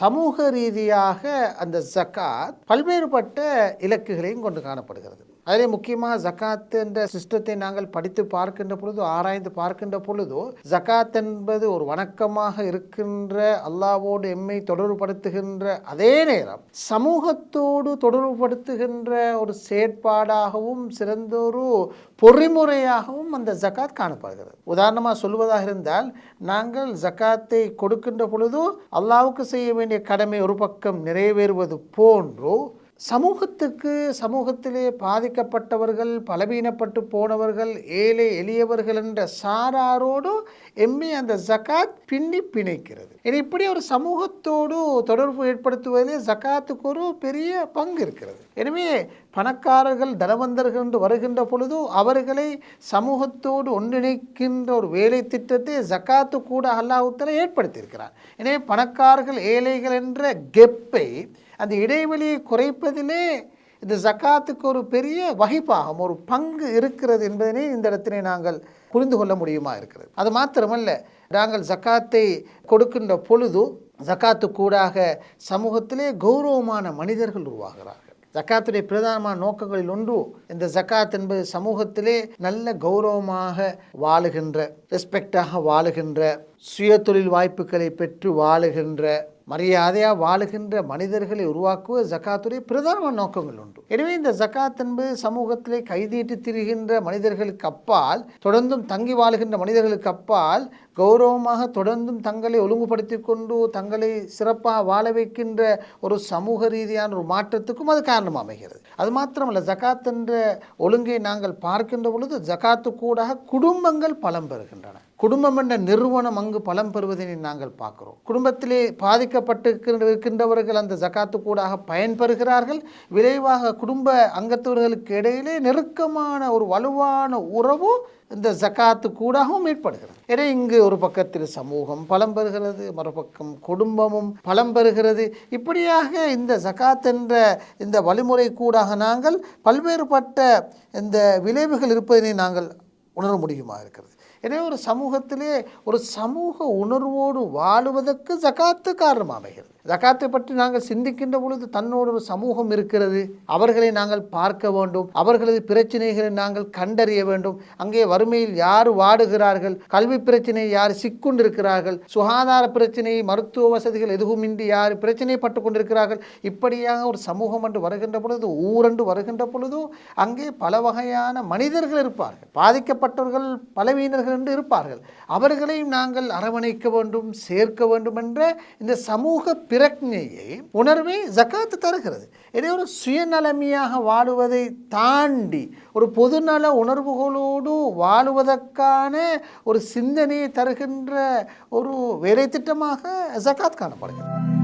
சமூக ரீதியாக அந்த ஜக்காத் பல்வேறுபட்ட இலக்குகளையும் கொண்டு காணப்படுகிறது. அதிலே முக்கியமாக ஜக்காத் என்ற சிஸ்டத்தை நாங்கள் படித்து பார்க்கின்ற பொழுது ஆராய்ந்து பார்க்கின்ற பொழுது ஜக்காத் என்பது ஒரு வணக்கமாக இருக்கின்ற அல்லாவோடு எம்மை தொடர்புபடுத்துகின்ற அதே நேரம் சமூகத்தோடு தொடர்புபடுத்துகின்ற ஒரு செயற்பாடாகவும் சிறந்த ஒரு பொறிமுறையாகவும் அந்த ஜக்காத் காணப்படுகிறது. உதாரணமாக சொல்வதாக இருந்தால் நாங்கள் ஜக்காத்தை கொடுக்கின்ற பொழுது அல்லாவுக்கு செய்ய வேண்டிய கடமை ஒரு பக்கம் நிறைவேறுவது போன்றோ சமூகத்துக்கு சமூகத்திலே பாதிக்கப்பட்டவர்கள் பலவீனப்பட்டு போனவர்கள் ஏழை எளியவர்கள் என்ற சாராரோடு எம்மி அந்த ஜக்காத் பின்னி பிணைக்கிறது. இனி இப்படி ஒரு சமூகத்தோடு தொடர்பு ஏற்படுத்துவதிலே ஜக்காத்துக்கு ஒரு பெரிய பங்கு இருக்கிறது. எனவே பணக்காரர்கள் தனவந்தர்கள் என்று வருகின்ற பொழுதோ அவர்களை சமூகத்தோடு ஒன்றிணைக்கின்ற ஒரு வேலை திட்டத்தை ஜக்காத்து கூட அல்லாஹுத்தல ஏற்படுத்தியிருக்கிறார் எனவே பணக்காரர்கள் ஏழைகள் என்ற கெப்பை அந்த இடைவெளியை குறைப்பதிலே இந்த ஜக்காத்துக்கு ஒரு பெரிய வகிப்பாகும் ஒரு பங்கு இருக்கிறது என்பதனை இந்த இடத்திலே நாங்கள் புரிந்து கொள்ள முடியுமா இருக்கிறது. அது மாத்திரமல்ல நாங்கள் ஜக்காத்தை கொடுக்கின்ற பொழுது ஜக்காத்து கூடாக சமூகத்திலே கௌரவமான மனிதர்கள் உருவாகிறார்கள். ஜக்காத்துடைய பிரதானமான நோக்கங்களில் ஒன்று இந்த ஜக்காத் என்பது சமூகத்திலே நல்ல கௌரவமாக வாழுகின்ற ரெஸ்பெக்டாக வாழுகின்ற சுய தொழில் வாய்ப்புகளை பெற்று வாழுகின்ற மரியாதையாக வாழுகின்ற மனிதர்களை உருவாக்குவது ஜக்காத்துடைய பிரதான நோக்கங்கள் உண்டு. எனவே இந்த ஜக்காத் என்பது சமூகத்திலே கைதீட்டு திரிகின்ற மனிதர்களுக்கு அப்பால் தொடர்ந்தும் தங்கி வாழுகின்ற மனிதர்களுக்கு அப்பால் கௌரவமாக தொடர்ந்தும் தங்களை ஒழுங்குபடுத்தி கொண்டு தங்களை சிறப்பாக வாழ வைக்கின்ற ஒரு சமூக ரீதியான ஒரு மாற்றத்துக்கும் அது காரணமாக அமைகிறது. அது மாத்திரமல்ல ஜக்காத் என்ற ஒழுங்கை நாங்கள் பார்க்கின்ற பொழுது ஜக்காத்து கூட குடும்பங்கள் பலம் பெறுகின்றன. குடும்பம் என்ற நிறுவனம் அங்கு பலம் பெறுவதை நாங்கள் பார்க்கிறோம். குடும்பத்திலே பாதிக்கப்பட்டு இருக்கின்றவர்கள் அந்த ஜக்காத்து கூடாக பயன்பெறுகிறார்கள். விரைவாக குடும்ப அங்கத்தவர்களுக்கு இடையிலே நெருக்கமான ஒரு வலுவான உறவு இந்த ஜக்காத்து கூடாகவும் ஏற்படுகிறது. ஏன்னா இங்கு ஒரு பக்கத்தில் சமூகம் பலம் பெறுகிறது மறுபக்கம் குடும்பமும் பலம் பெறுகிறது. இப்படியாக இந்த ஜகாத் என்ற இந்த வழிமுறை கூடாக நாங்கள் பல்வேறுபட்ட இந்த விளைவுகள் இருப்பதனை நாங்கள் உணர முடியுமா இருக்கிறது. எனவே ஒரு சமூகத்திலே ஒரு சமூக உணர்வோடு வாழுவதற்கு ஜகாத்து காரணம் அமைகிறது ஜக்காத்தை பற்றி நாங்கள் சிந்திக்கின்ற பொழுது தன்னோடு ஒரு சமூகம் இருக்கிறது. அவர்களை நாங்கள் பார்க்க வேண்டும். அவர்களது பிரச்சனைகளை நாங்கள் கண்டறிய வேண்டும். அங்கே வறுமையில் யார் வாடுகிறார்கள்? கல்வி பிரச்சனை யார் சிக்கொண்டிருக்கிறார்கள்? சுகாதார பிரச்சனை மருத்துவ வசதிகள் எதுவுமின்றி யார் பிரச்சனைப்பட்டு கொண்டிருக்கிறார்கள்? இப்படியாக ஒரு சமூகம் என்று வருகின்ற பொழுது ஊரென்று வருகின்ற பொழுது அங்கே பல வகையான மனிதர்கள் இருப்பார்கள். பாதிக்கப்பட்டவர்கள் பலவீனர்கள் என்று இருப்பார்கள். அவர்களையும் நாங்கள் அரவணைக்க வேண்டும் சேர்க்க வேண்டும் என்ற இந்த சமூக பிரக்ஞையை உணர்வை ஜக்காத்து தருகிறது. எனவே ஒரு சுயநலமையாக வாழுவதை தாண்டி ஒரு பொதுநல உணர்வுகளோடு வாழுவதற்கான ஒரு சிந்தனையை தருகின்ற ஒரு வேலை திட்டமாக ஜக்காத் காணப்படுகிறது.